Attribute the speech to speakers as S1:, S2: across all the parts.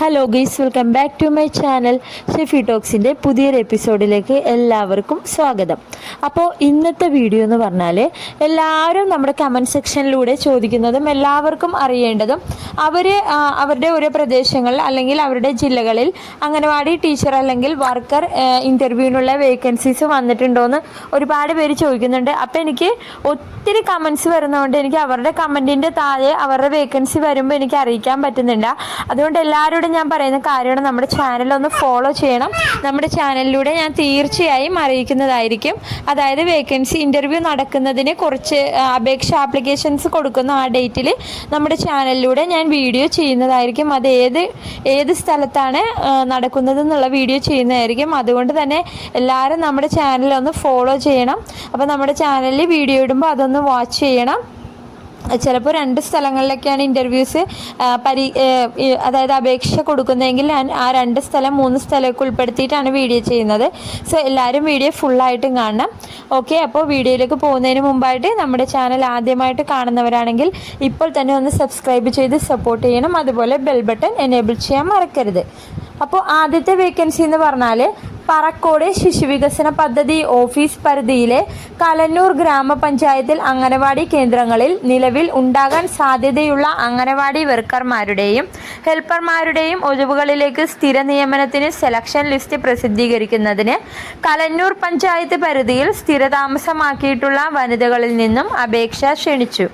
S1: Hello guys welcome back to my channel Shefi ടോക്സിന്റെ പുതിയൊരു എപ്പിസോഡിലേക്ക് എല്ലാവർക്കും സ്വാഗതം. അപ്പോൾ ഇന്നത്തെ വീഡിയോ എന്ന് പറഞ്ഞാൽ എല്ലാവരും നമ്മുടെ കമന്റ് സെക്ഷനിലൂടെ ചോദിക്കുന്നതും എല്ലാവർക്കും അറിയേണ്ടതും അവർ അവരുടെ ഓരോ പ്രദേശങ്ങളിൽ അല്ലെങ്കിൽ അവരുടെ ജില്ലകളിൽ അംഗനവാടി ടീച്ചർ അല്ലെങ്കിൽ വർക്കർ ഇന്റർവ്യൂവിനുള്ള വേക്കൻസീസ് വന്നിട്ടുണ്ടോയെന്ന് ഒരുപാട് പേര് ചോദിക്കുന്നുണ്ട്. അപ്പോൾ എനിക്ക് ഒത്തിരി കമൻസ് വരുന്നതുകൊണ്ട് എനിക്ക് അവരുടെ കമന്റിന്റെ താഴെ അവരുടെ വേക്കൻസി വരുമ്പോൾ എനിക്ക് അറിയിക്കാൻ പറ്റുന്നില്ല. അതുകൊണ്ട് എല്ലാവരോടും ഞാൻ പറയുന്ന കാര്യമാണ്. നമ്മുടെ ചാനൽ ഒന്ന് ഫോളോ ചെയ്യണം. നമ്മുടെ ചാനലിലൂടെ ഞാൻ തീർച്ചയായും അറിയിക്കുന്നതായിരിക്കും. അതായത് വേക്കൻസി ഇന്റർവ്യൂ നടക്കുന്നതിന് കുറച്ച് അപേക്ഷ ആപ്ലിക്കേഷൻസ് കൊടുക്കുന്ന ആ ഡേറ്റിൽ നമ്മുടെ ചാനലിലൂടെ ഞാൻ വീഡിയോ ചെയ്യുന്നതായിരിക്കും. അത് ഏത് ഏത് സ്ഥലത്താണ് നടക്കുന്നത് എന്നുള്ള വീഡിയോ ചെയ്യുന്നതായിരിക്കും. അതുകൊണ്ട് തന്നെ എല്ലാവരും നമ്മുടെ ചാനൽ ഒന്ന് ഫോളോ ചെയ്യണം. അപ്പോൾ നമ്മുടെ ചാനലിൽ വീഡിയോ ഇടുമ്പോൾ അതൊന്ന് വാച്ച് ചെയ്യണം. ചിലപ്പോൾ രണ്ട് സ്ഥലങ്ങളിലൊക്കെയാണ് ഇന്റർവ്യൂസ് പരി അതായത് അപേക്ഷ കൊടുക്കുന്നതെങ്കിൽ ആ രണ്ട് സ്ഥലം മൂന്ന് സ്ഥലമൊക്കെ ഉൾപ്പെടുത്തിയിട്ടാണ് വീഡിയോ ചെയ്യുന്നത്. സോ എല്ലാവരും വീഡിയോ ഫുള്ളായിട്ടും കാണണം. ഓക്കെ അപ്പോൾ വീഡിയോയിലേക്ക് പോകുന്നതിന് മുമ്പായിട്ട് നമ്മുടെ ചാനൽ ആദ്യമായിട്ട് കാണുന്നവരാണെങ്കിൽ ഇപ്പോൾ തന്നെ ഒന്ന് സബ്സ്ക്രൈബ് ചെയ്ത് സപ്പോർട്ട് ചെയ്യണം. അതുപോലെ ബെൽ ബട്ടൺ എനേബിൾ ചെയ്യാൻ മറക്കരുത്. അപ്പോൾ ആദ്യത്തെ വേക്കൻസി എന്ന് പറഞ്ഞാൽ പറക്കോട് ശിശുവികസന പദ്ധതി ഓഫീസ് പരിധിയിലെ കലന്നൂർ ഗ്രാമപഞ്ചായത്തിൽ അംഗനവാടി കേന്ദ്രങ്ങളിൽ നിലവിൽ ഉണ്ടാകാൻ സാധ്യതയുള്ള അംഗനവാടി വർക്കർമാരുടെയും ഹെൽപ്പർമാരുടെയും ഒഴിവുകളിലേക്ക് സ്ഥിര നിയമനത്തിന് സെലക്ഷൻ ലിസ്റ്റ് പ്രസിദ്ധീകരിക്കുന്നതിന് കലന്നൂർ പഞ്ചായത്ത് പരിധിയിൽ സ്ഥിരതാമസമാക്കിയിട്ടുള്ള വനിതകളിൽ നിന്നും അപേക്ഷ ക്ഷണിച്ചു.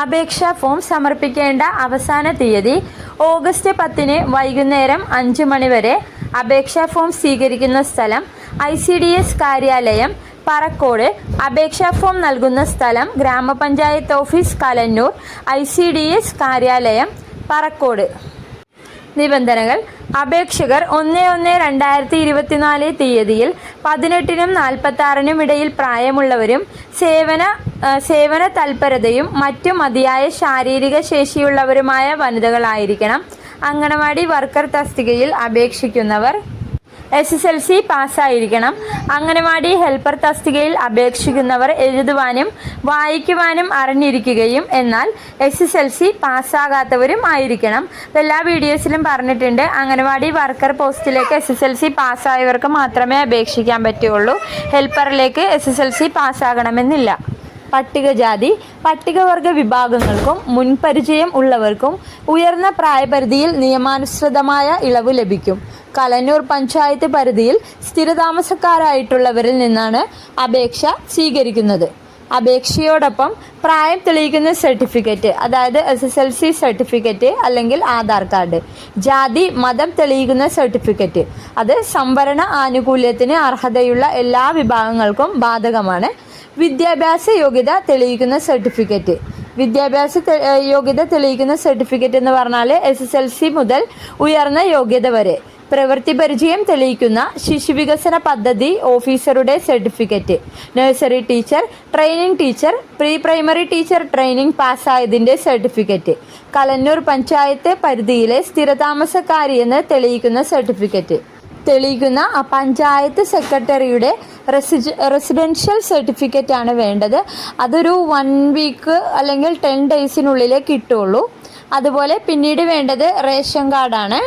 S1: അപേക്ഷാ ഫോം സമർപ്പിക്കേണ്ട അവസാന തീയതി ഓഗസ്റ്റ് പത്തിന് വൈകുന്നേരം അഞ്ച് മണി വരെ അപേക്ഷാ ഫോം സ്വീകരിക്കുന്ന സ്ഥലം ഐ സി ഡി എസ് കാര്യാലയം പറക്കോട്. അപേക്ഷാ ഫോം നൽകുന്ന സ്ഥലം ഗ്രാമപഞ്ചായത്ത് office Kalannoor. I C D S കാര്യാലയം പറക്കോട്. നിബന്ധനകൾ. അപേക്ഷകർ ഒന്ന് ഒന്ന് രണ്ടായിരത്തി ഇരുപത്തിനാല് തീയതിയിൽ പതിനെട്ടിനും നാൽപ്പത്തി ആറിനും ഇടയിൽ പ്രായമുള്ളവരും സേവന സേവന തൽപരതയും മറ്റു മതിയായ ശാരീരിക ശേഷിയുള്ളവരുമായ വനിതകളായിരിക്കണം. അങ്കണവാടി വർക്കർ തസ്തികയിൽ അപേക്ഷിക്കുന്നവർ എസ് എസ് എൽ സി പാസ്സായിരിക്കണം. അംഗനവാടി ഹെൽപ്പർ തസ്തികയിൽ അപേക്ഷിക്കുന്നവർ എഴുതുവാനും വായിക്കുവാനും അറിഞ്ഞിരിക്കുകയും എന്നാൽ എസ് എസ് എൽ സി പാസ്സാകാത്തവരും ആയിരിക്കണം. എല്ലാ വീഡിയോസിലും പറഞ്ഞിട്ടുണ്ട് അംഗനവാടി വർക്കർ പോസ്റ്റിലേക്ക് എസ് എസ് എൽ സി പാസ്സായവർക്ക് മാത്രമേ അപേക്ഷിക്കാൻ പറ്റുള്ളൂ. ഹെൽപ്പറിലേക്ക് എസ് എസ് എൽ സി പാസ്സാകണമെന്നില്ല. പട്ടികജാതി പട്ടികവർഗ വിഭാഗങ്ങൾക്കും മുൻപരിചയം ഉള്ളവർക്കും ഉയർന്ന പ്രായപരിധിയിൽ നിയമാനുസൃതമായ ഇളവ് ലഭിക്കും. കലന്നൂർ പഞ്ചായത്ത് പരിധിയിൽ സ്ഥിരതാമസക്കാരായിട്ടുള്ളവരിൽ നിന്നാണ് അപേക്ഷ സ്വീകരിക്കുന്നത്. അപേക്ഷയോടൊപ്പം പ്രായം തെളിയിക്കുന്ന സർട്ടിഫിക്കറ്റ് അതായത് S S L C certificate അല്ലെങ്കിൽ ആധാർ കാർഡ് ജാതി മതം തെളിയിക്കുന്ന സർട്ടിഫിക്കറ്റ്. അത് സംവരണ ആനുകൂല്യത്തിന് അർഹതയുള്ള എല്ലാ വിഭാഗങ്ങൾക്കും ബാധകമാണ്. വിദ്യാഭ്യാസ യോഗ്യത തെളിയിക്കുന്ന സർട്ടിഫിക്കറ്റ്. വിദ്യാഭ്യാസ യോഗ്യത തെളിയിക്കുന്ന സർട്ടിഫിക്കറ്റ് എന്ന് പറഞ്ഞാൽ എസ് എസ് എൽ സി മുതൽ ഉയർന്ന യോഗ്യത വരെ. പ്രവൃത്തി പരിചയം തെളിയിക്കുന്ന ശിശുവികസന പദ്ധതി ഓഫീസറുടെ certificate. Nursery teacher training teacher pre primary teacher training പാസ്സായതിന്റെ certificate. കലന്നൂർ panchayat പരിധിയിലെ സ്ഥിരതാമസക്കാരി എന്ന് തെളിയിക്കുന്ന സർട്ടിഫിക്കറ്റ്. തെളിയിക്കുന്ന ആ പഞ്ചായത്ത് സെക്രട്ടറിയുടെ റെസിജ റെസിഡൻഷ്യൽ സർട്ടിഫിക്കറ്റ് ആണ് വേണ്ടത്. അതൊരു വൺ വീക്ക് അല്ലെങ്കിൽ ടെൻ ഡേയ്സിനുള്ളിലേ കിട്ടുള്ളൂ. അതുപോലെ പിന്നീട് വേണ്ടത് റേഷൻ കാർഡാണ്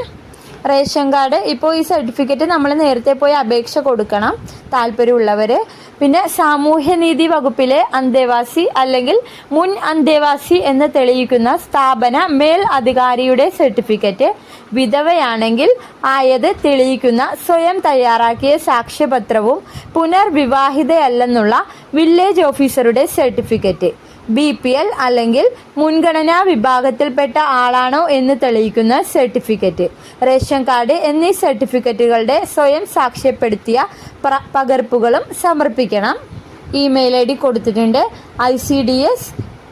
S1: റേഷൻ കാർഡ് ഇപ്പോൾ ഈ സർട്ടിഫിക്കറ്റ് നമ്മൾ നേരത്തെ പോയി അപേക്ഷ കൊടുക്കണം. താല്പര്യമുള്ളവർ പിന്നെ സാമൂഹ്യനീതി വകുപ്പിലെ അന്തേവാസി അല്ലെങ്കിൽ മുൻ അന്തേവാസി എന്ന് തെളിയിക്കുന്ന സ്ഥാപന മേൽ അധികാരിയുടെ സർട്ടിഫിക്കറ്റ് വിധവയാണെങ്കിൽ ആയത് തെളിയിക്കുന്ന സ്വയം തയ്യാറാക്കിയ സാക്ഷ്യപത്രവും പുനർവിവാഹിതയല്ലെന്നുള്ള village officer certificate. B P L അല്ലെങ്കിൽ മുൻഗണനാ വിഭാഗത്തിൽപ്പെട്ട ആളാണോ എന്ന് തെളിയിക്കുന്ന സർട്ടിഫിക്കറ്റ്. റേഷൻ കാർഡ് എന്നീ സർട്ടിഫിക്കറ്റുകളുടെ സ്വയം സാക്ഷ്യപ്പെടുത്തിയ പകർപ്പുകളും സമർപ്പിക്കണം. ഇമെയിൽ ഐ ഡി കൊടുത്തിട്ടുണ്ട്. I C D S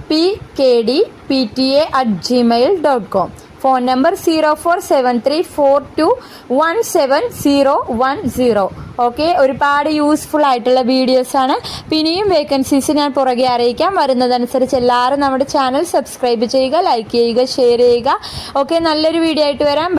S1: P K D P T A at Gmail dot com phone number zero four seven three four two one seven zero one zero. Okay ഒരുപാട് useful ആയിട്ടുള്ള വീഡിയോസാണ് പിന്നെയും vacancies ഞാൻ പുറകെ അറിയിക്കാം. വരുന്നതനുസരിച്ച് എല്ലാവരും നമ്മുടെ ചാനൽ സബ്സ്ക്രൈബ് ചെയ്യുക ലൈക്ക് ചെയ്യുക ഷെയർ ചെയ്യുക. ഓക്കെ നല്ലൊരു വീഡിയോ ആയിട്ട് വരാം.